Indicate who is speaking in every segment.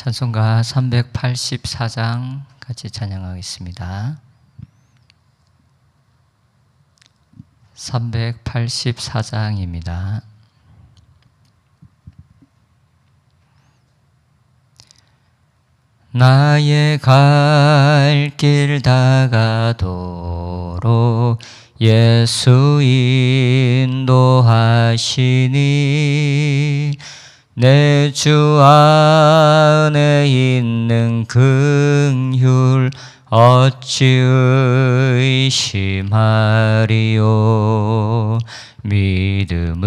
Speaker 1: 찬송가 384장 같이 찬양하겠습니다. 384장입니다. 나의 갈 길 다가도록 예수 인도하시니 내 주 안에 있는 긍휼 어찌 의심하리요? 믿음으로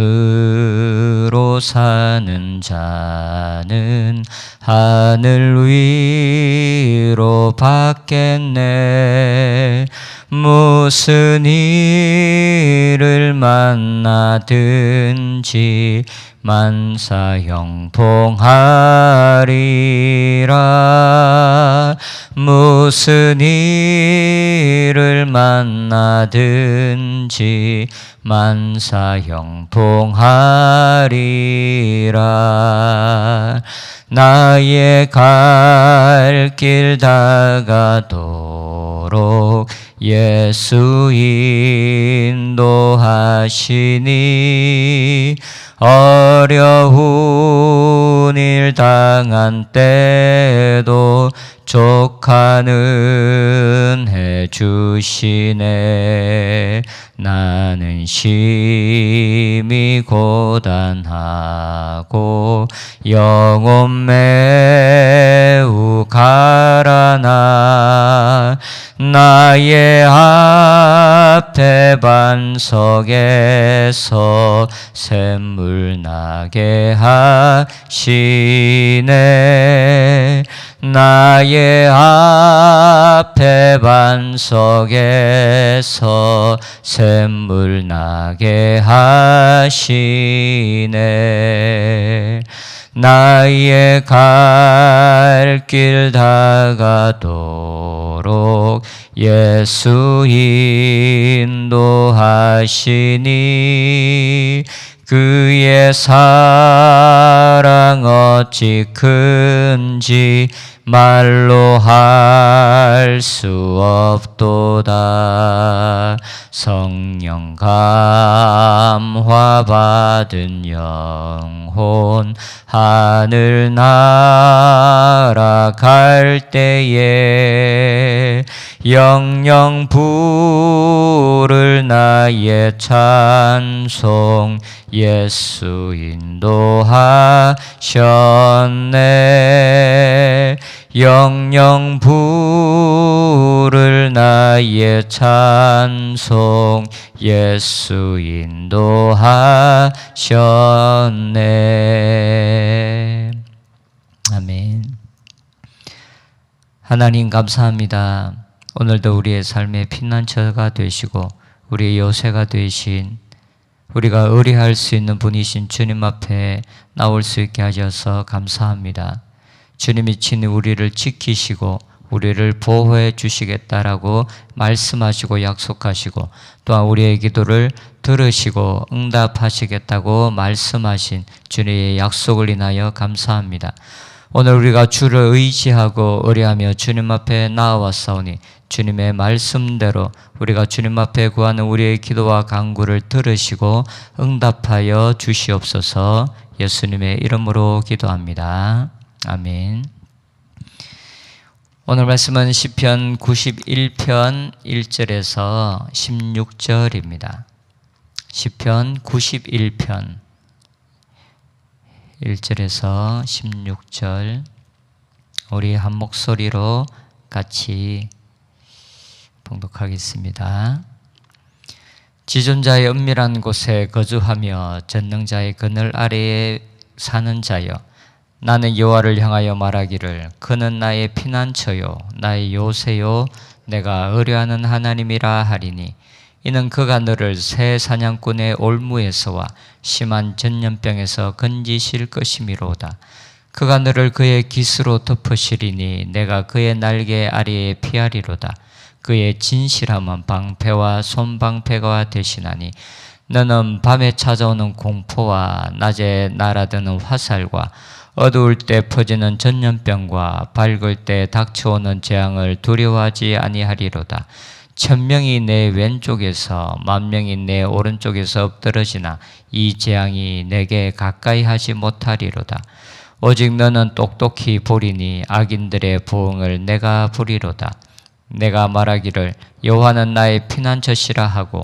Speaker 1: 사는 자는 하늘 위로 받겠네 무슨 일을 만나든지 만사형통하리라. 무슨 일을 만나든지 만사형통하리라. 나의 갈 길 다가도 록 예수 인도하시니 어려운 일 당한 때도 족하는 해 주시네. 나는 심히 고단하고 영혼 매우 가라나 나의 앞에 반석에서 샘물 나게 하시네. 나의 앞에 반석에서 샘물 나게 하시네. 나의 갈 길 다가도 록 예수 인도하시니 그의 사랑 어찌 큰지 말로 할 수 없도다. 성령 감화 받은 영혼 하늘 날아갈 때에 영영 부를 나의 찬송 예수 인도하셨네 영영 부를 나의 찬송 예수 인도하셨네. 아멘. 하나님 감사합니다. 오늘도 우리의 삶의 피난처가 되시고 우리의 요새가 되신 우리가 의뢰할 수 있는 분이신 주님 앞에 나올 수 있게 하셔서 감사합니다. 주님이 친히 우리를 지키시고 우리를 보호해 주시겠다라고 말씀하시고 약속하시고 또한 우리의 기도를 들으시고 응답하시겠다고 말씀하신 주님의 약속을 인하여 감사합니다. 오늘 우리가 주를 의지하고 의뢰하며 주님 앞에 나아왔사오니 주님의 말씀대로 우리가 주님 앞에 구하는 우리의 기도와 간구를 들으시고 응답하여 주시옵소서 예수님의 이름으로 기도합니다. 아멘. 오늘 말씀은 시편 91편 1절에서 16절입니다. 시편 91편 1절에서 16절 우리 한 목소리로 같이 봉독하겠습니다. 지존자의 은밀한 곳에 거주하며 전능자의 그늘 아래에 사는 자여 나는 여호와를 향하여 말하기를 그는 나의 피난처요 나의 요새요 내가 의뢰하는 하나님이라 하리니 이는 그가 너를 새 사냥꾼의 올무에서와 심한 전염병에서 건지실 것이미로다. 그가 너를 그의 깃으로 덮으시리니 내가 그의 날개 아래에 피하리로다. 그의 진실함은 방패와 손방패가 되시나니 너는 밤에 찾아오는 공포와 낮에 날아드는 화살과 어두울 때 퍼지는 전염병과 밝을 때 닥쳐오는 재앙을 두려워하지 아니하리로다. 천명이 내 왼쪽에서 만명이 내 오른쪽에서 엎드러지나 이 재앙이 내게 가까이 하지 못하리로다. 오직 너는 똑똑히 보리니 악인들의 부흥을 내가 부리로다. 내가 말하기를 여호와는 나의 피난처시라 하고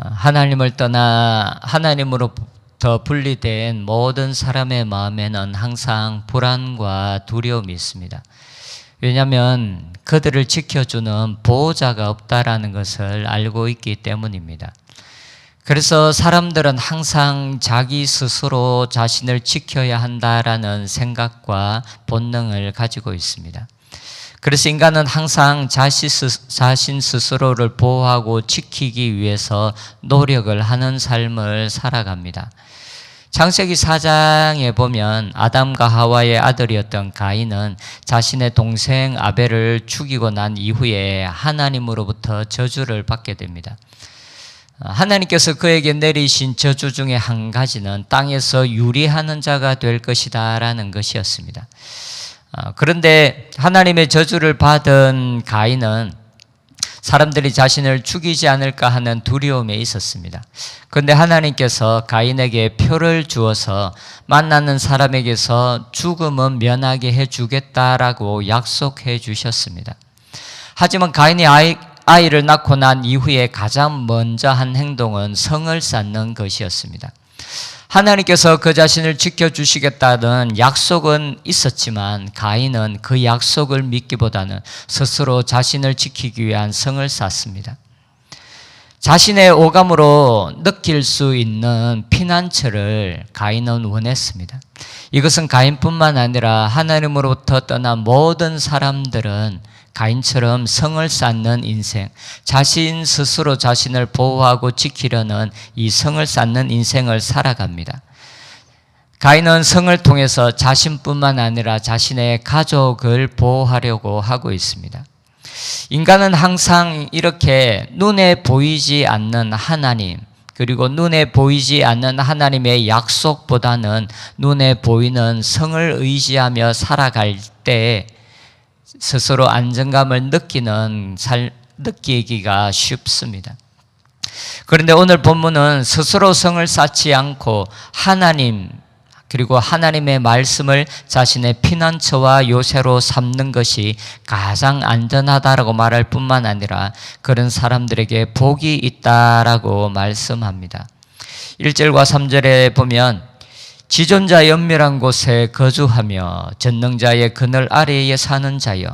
Speaker 1: 아, 하나님을 떠나 하나님으로부터 분리된 모든 사람의 마음에는 항상 불안과 두려움이 있습니다. 왜냐하면 그들을 지켜주는 보호자가 없다라는 것을 알고 있기 때문입니다. 그래서 사람들은 항상 자기 스스로 자신을 지켜야 한다라는 생각과 본능을 가지고 있습니다. 그래서 인간은 항상 자신 스스로를 보호하고 지키기 위해서 노력을 하는 삶을 살아갑니다. 창세기 4장에 보면 아담과 하와의 아들이었던 가인은 자신의 동생 아벨을 죽이고 난 이후에 하나님으로부터 저주를 받게 됩니다. 하나님께서 그에게 내리신 저주 중에 한 가지는 땅에서 유리하는 자가 될 것이다 라는 것이었습니다. 아, 그런데 하나님의 저주를 받은 가인은 사람들이 자신을 죽이지 않을까 하는 두려움에 있었습니다. 그런데 하나님께서 가인에게 표를 주어서 만나는 사람에게서 죽음은 면하게 해주겠다라고 약속해 주셨습니다. 하지만 가인이 아이, 아이를 낳고 난 이후에 가장 먼저 한 행동은 성을 쌓는 것이었습니다. 하나님께서 그 자신을 지켜주시겠다는 약속은 있었지만 가인은 그 약속을 믿기보다는 스스로 자신을 지키기 위한 성을 쌓습니다. 자신의 오감으로 느낄 수 있는 피난처를 가인은 원했습니다. 이것은 가인뿐만 아니라 하나님으로부터 떠난 모든 사람들은 가인처럼 성을 쌓는 인생, 자신 스스로 자신을 보호하고 지키려는 이 성을 쌓는 인생을 살아갑니다. 가인은 성을 통해서 자신뿐만 아니라 자신의 가족을 보호하려고 하고 있습니다. 인간은 항상 이렇게 눈에 보이지 않는 하나님, 그리고 눈에 보이지 않는 하나님의 약속보다는 눈에 보이는 성을 의지하며 살아갈 때 스스로 안정감을 느끼는 살, 느끼기가 쉽습니다. 그런데 오늘 본문은 스스로 성을 쌓지 않고 하나님 그리고 하나님의 말씀을 자신의 피난처와 요새로 삼는 것이 가장 안전하다라고 말할 뿐만 아니라 그런 사람들에게 복이 있다라고 말씀합니다. 1절과 3절에 보면 지존자 연밀한 곳에 거주하며 전능자의 그늘 아래에 사는 자여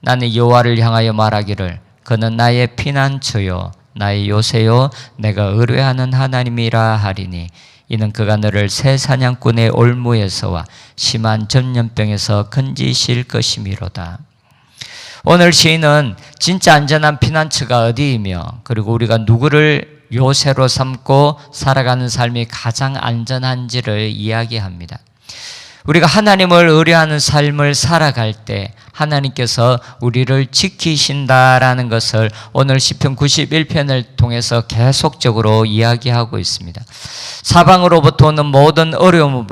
Speaker 1: 나는 여호와를 향하여 말하기를 그는 나의 피난처요 나의 요새요 내가 의뢰하는 하나님이라 하리니 이는 그가 너를 새 사냥꾼의 올무에서와 심한 전염병에서 건지실 것이미로다. 오늘 시인은 진짜 안전한 피난처가 어디이며 그리고 우리가 누구를 요새로 삼고 살아가는 삶이 가장 안전한지를 이야기합니다. 우리가 하나님을 의뢰하는 삶을 살아갈 때 하나님께서 우리를 지키신다라는 것을 오늘 시편 91편을 통해서 계속적으로 이야기하고 있습니다. 사방으로부터 오는 모든 어려움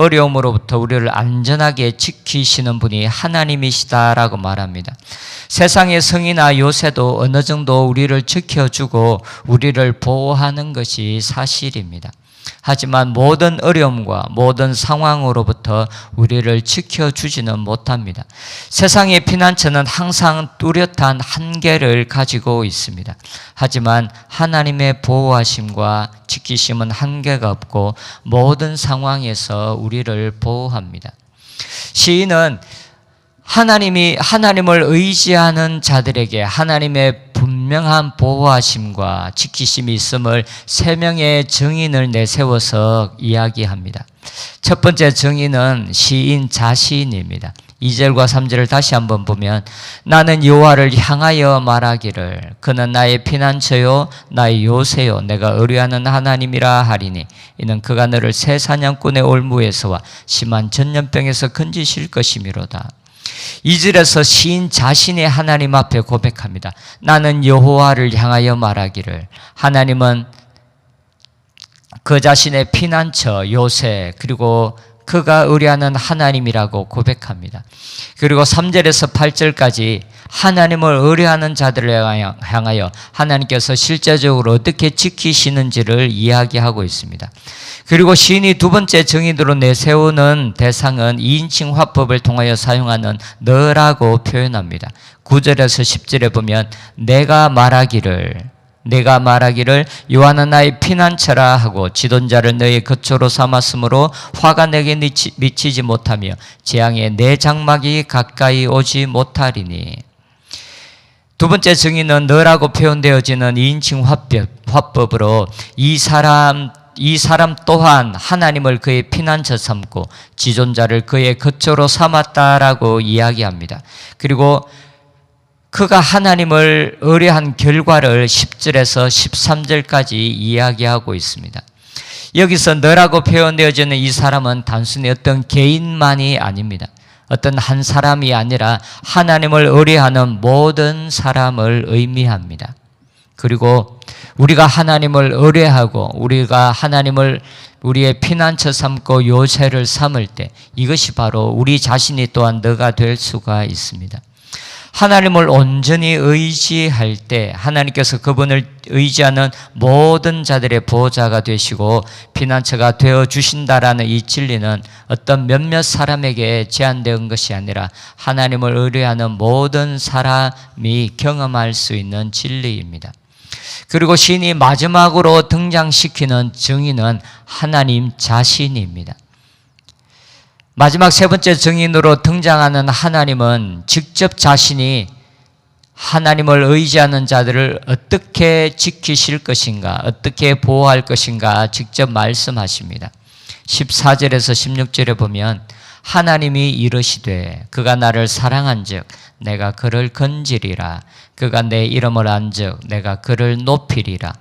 Speaker 1: 어려움으로부터 우리를 안전하게 지키시는 분이 하나님이시다라고 말합니다. 세상의 성이나 요새도 어느 정도 우리를 지켜주고 우리를 보호하는 것이 사실입니다. 하지만 모든 어려움과 모든 상황으로부터 우리를 지켜주지는 못합니다. 세상의 피난처는 항상 뚜렷한 한계를 가지고 있습니다. 하지만 하나님의 보호하심과 지키심은 한계가 없고 모든 상황에서 우리를 보호합니다. 시인은 하나님이 하나님을 의지하는 자들에게 하나님의 분명한 보호하심과 지키심이 있음을 세 명의 증인을 내세워서 이야기합니다. 첫 번째 증인은 시인 자신입니다. 2절과 3절을 다시 한번 보면 나는 여호와를 향하여 말하기를 그는 나의 피난처요 나의 요새요 내가 의뢰하는 하나님이라 하리니 이는 그가 너를 새 사냥꾼의 올무에서와 심한 전염병에서 건지실 것이미로다. 이절에서 시인 자신의 하나님 앞에 고백합니다. 나는 여호와를 향하여 말하기를 하나님은 그 자신의 피난처 요새 그리고 그가 의뢰하는 하나님이라고 고백합니다. 그리고 3절에서 8절까지 하나님을 의뢰하는 자들을 향하여 하나님께서 실제적으로 어떻게 지키시는지를 이야기하고 있습니다. 그리고 시인이 두 번째 정의로 내세우는 대상은 2인칭 화법을 통하여 사용하는 너라고 표현합니다. 9절에서 10절에 보면 내가 말하기를 내가 말하기를 요한은 나의 피난처라 하고 지존자를 너의 거처로 삼았으므로 화가 내게 미치 지 못하며 재앙에 내 장막이 가까이 오지 못하리니 두 번째 증인은 너라고 표현되어지는 2인칭 화법, 화법으로 이 사람 이 사람 또한 하나님을 그의 피난처 삼고 지존자를 그의 거처로 삼았다라고 이야기합니다. 그리고 그가 하나님을 의뢰한 결과를 10절에서 13절까지 이야기하고 있습니다. 여기서 너라고 표현되어지는 이 사람은 단순히 어떤 개인만이 아닙니다. 어떤 한 사람이 아니라 하나님을 의뢰하는 모든 사람을 의미합니다. 그리고 우리가 하나님을 의뢰하고 우리가 하나님을 우리의 피난처 삼고 요새를 삼을 때 이것이 바로 우리 자신이 또한 너가 될 수가 있습니다. 하나님을 온전히 의지할 때 하나님께서 그분을 의지하는 모든 자들의 보호자가 되시고 피난처가 되어 주신다라는 이 진리는 어떤 몇몇 사람에게 제한된 것이 아니라 하나님을 의뢰하는 모든 사람이 경험할 수 있는 진리입니다. 그리고 신이 마지막으로 등장시키는 증인은 하나님 자신입니다. 마지막 세 번째 증인으로 등장하는 하나님은 직접 자신이 하나님을 의지하는 자들을 어떻게 지키실 것인가, 어떻게 보호할 것인가 직접 말씀하십니다. 14절에서 16절에 보면 하나님이 이르시되 그가 나를 사랑한즉 내가 그를 건지리라 그가 내 이름을 안즉 내가 그를 높이리라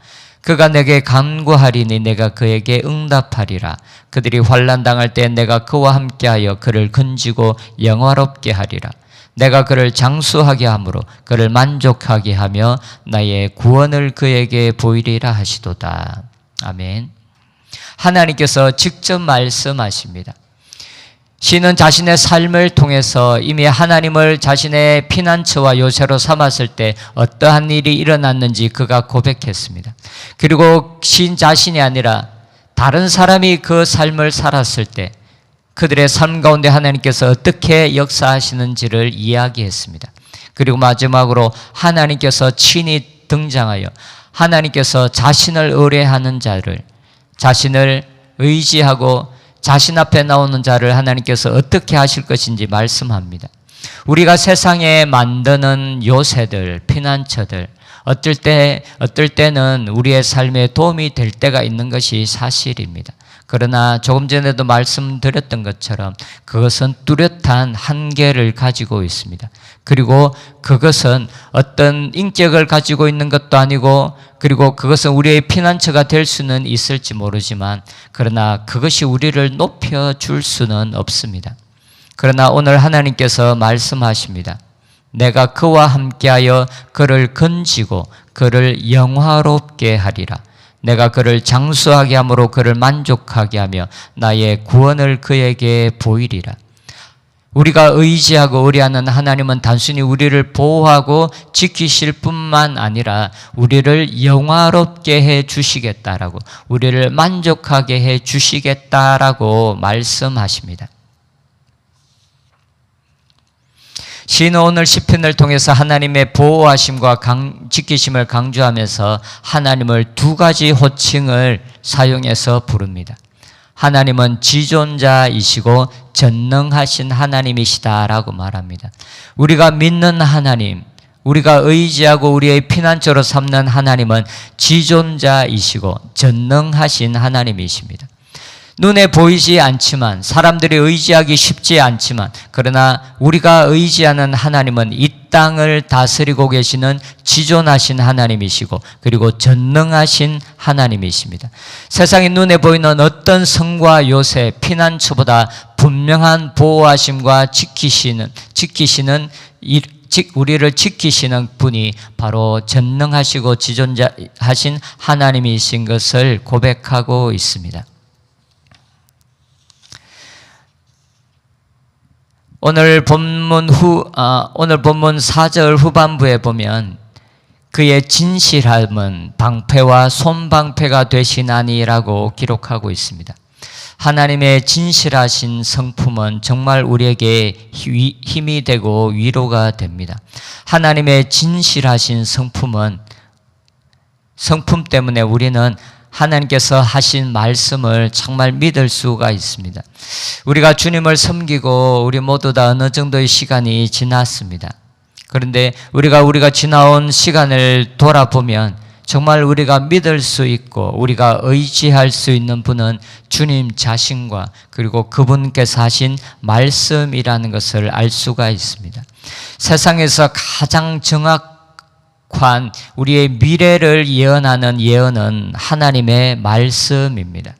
Speaker 1: 그가 내게 간구하리니 내가 그에게 응답하리라. 그들이 환난 당할 때 내가 그와 함께하여 그를 건지고 영화롭게 하리라. 내가 그를 장수하게 함으로 그를 만족하게 하며 나의 구원을 그에게 보이리라 하시도다. 아멘. 하나님께서 직접 말씀하십니다 시는 자신의 삶을 통해서 이미 하나님을 자신의 피난처와 요새로 삼았을 때 어떠한 일이 일어났는지 그가 고백했습니다. 그리고 시 자신이 아니라 다른 사람이 그 삶을 살았을 때 그들의 삶 가운데 하나님께서 어떻게 역사하시는지를 이야기했습니다. 그리고 마지막으로 하나님께서 친히 등장하여 하나님께서 자신을 의뢰하는 자를 자신을 의지하고 자신 앞에 나오는 자를 하나님께서 어떻게 하실 것인지 말씀합니다. 우리가 세상에 만드는 요새들, 피난처들, 어떨 때, 어떨 때는 우리의 삶에 도움이 될 때가 있는 것이 사실입니다. 그러나 조금 전에도 말씀드렸던 것처럼 그것은 뚜렷한 한계를 가지고 있습니다. 그리고 그것은 어떤 인격을 가지고 있는 것도 아니고 그리고 그것은 우리의 피난처가 될 수는 있을지 모르지만 그러나 그것이 우리를 높여 줄 수는 없습니다. 그러나 오늘 하나님께서 말씀하십니다. 내가 그와 함께하여 그를 건지고 그를 영화롭게 하리라. 내가 그를 장수하게 함으로 그를 만족하게 하며 나의 구원을 그에게 보이리라. 우리가 의지하고 의뢰하는 하나님은 단순히 우리를 보호하고 지키실 뿐만 아니라 우리를 영화롭게 해 주시겠다라고 우리를 만족하게 해 주시겠다라고 말씀하십니다. 오늘 시편을 통해서 하나님의 보호하심과 강, 지키심을 강조하면서 하나님을 두 가지 호칭을 사용해서 부릅니다. 하나님은 지존자이시고 전능하신 하나님이시다라고 말합니다. 우리가 믿는 하나님, 우리가 의지하고 우리의 피난처로 삼는 하나님은 지존자이시고 전능하신 하나님이십니다. 눈에 보이지 않지만 사람들이 의지하기 쉽지 않지만 그러나 우리가 의지하는 하나님은 이 땅을 다스리고 계시는 지존하신 하나님이시고 그리고 전능하신 하나님이십니다. 세상의 눈에 보이는 어떤 성과 요새 피난처보다 분명한 보호하심과 지키시는 지키시는 우리를 지키시는 분이 바로 전능하시고 지존자하신 하나님이신 것을 고백하고 있습니다. 오늘 본문 후 아, 오늘 본문 4절 후반부에 보면 그의 진실함은 방패와 손방패가 되시나니라고 기록하고 있습니다. 하나님의 진실하신 성품은 정말 우리에게 힘이 되고 위로가 됩니다. 하나님의 진실하신 성품은 성품 때문에 우리는 하나님께서 하신 말씀을 정말 믿을 수가 있습니다. 우리가 주님을 섬기고 우리 모두 다 어느 정도의 시간이 지났습니다. 그런데 우리가 우리가 지나온 시간을 돌아보면 정말 우리가 믿을 수 있고 우리가 의지할 수 있는 분은 주님 자신과 그리고 그분께서 하신 말씀이라는 것을 알 수가 있습니다. 세상에서 가장 정확 관 우리의 미래를 예언하는 예언은 하나님의 말씀입니다.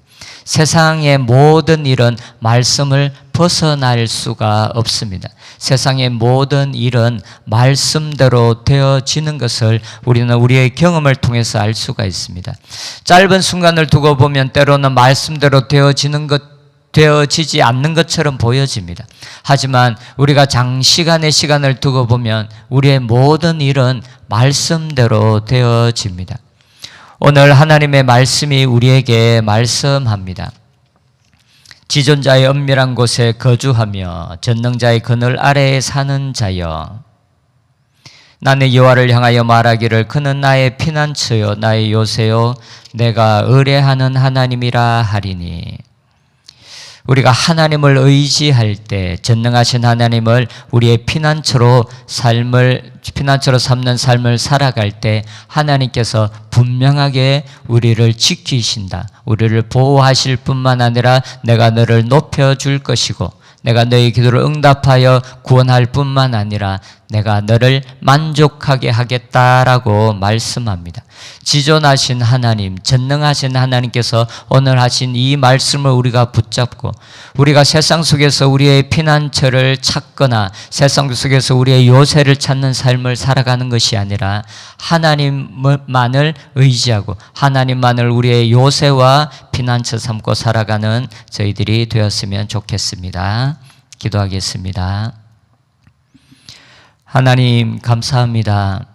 Speaker 1: 세상의 모든 일은 말씀을 벗어날 수가 없습니다. 세상의 모든 일은 말씀대로 되어지는 것을 우리는 우리의 경험을 통해서 알 수가 있습니다. 짧은 순간을 두고 보면 때로는 말씀대로 되어지는 것 되어지지 않는 것처럼 보여집니다. 하지만 우리가 장시간의 시간을 두고 보면 우리의 모든 일은 말씀대로 되어집니다. 오늘 하나님의 말씀이 우리에게 말씀합니다. 지존자의 은밀한 곳에 거주하며 전능자의 그늘 아래에 사는 자여 나는 여호와를 향하여 말하기를 그는 나의 피난처요 나의 요새요 내가 의뢰하는 하나님이라 하리니 우리가 하나님을 의지할 때 전능하신 하나님을 우리의 피난처로 삶을 피난처로 삼는 삶을 살아갈 때 하나님께서 분명하게 우리를 지키신다. 우리를 보호하실 뿐만 아니라 내가 너를 높여 줄 것이고 내가 너의 기도를 응답하여 구원할 뿐만 아니라 내가 너를 만족하게 하겠다라고 말씀합니다. 지존하신 하나님, 전능하신 하나님께서 오늘 하신 이 말씀을 우리가 붙잡고 우리가 세상 속에서 우리의 피난처를 찾거나 세상 속에서 우리의 요새를 찾는 삶을 살아가는 것이 아니라 하나님만을 의지하고 하나님만을 우리의 요새와 피난처 삼고 살아가는 저희들이 되었으면 좋겠습니다. 기도하겠습니다. 하나님 감사합니다.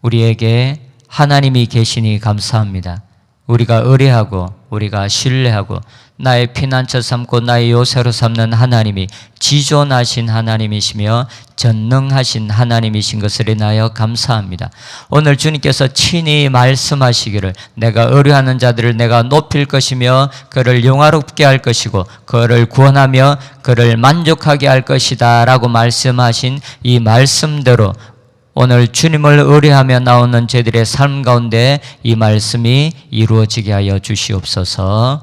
Speaker 1: 우리에게 하나님이 계시니 감사합니다. 우리가 의뢰하고 우리가 신뢰하고 나의 피난처 삼고 나의 요새로 삼는 하나님이 지존하신 하나님이시며 전능하신 하나님이신 것을 인하여 감사합니다. 오늘 주님께서 친히 말씀하시기를 내가 의뢰하는 자들을 내가 높일 것이며 그를 영화롭게 할 것이고 그를 구원하며 그를 만족하게 할 것이다 라고 말씀하신 이 말씀대로 오늘 주님을 의뢰하며 나오는 저들의 삶 가운데 이 말씀이 이루어지게 하여 주시옵소서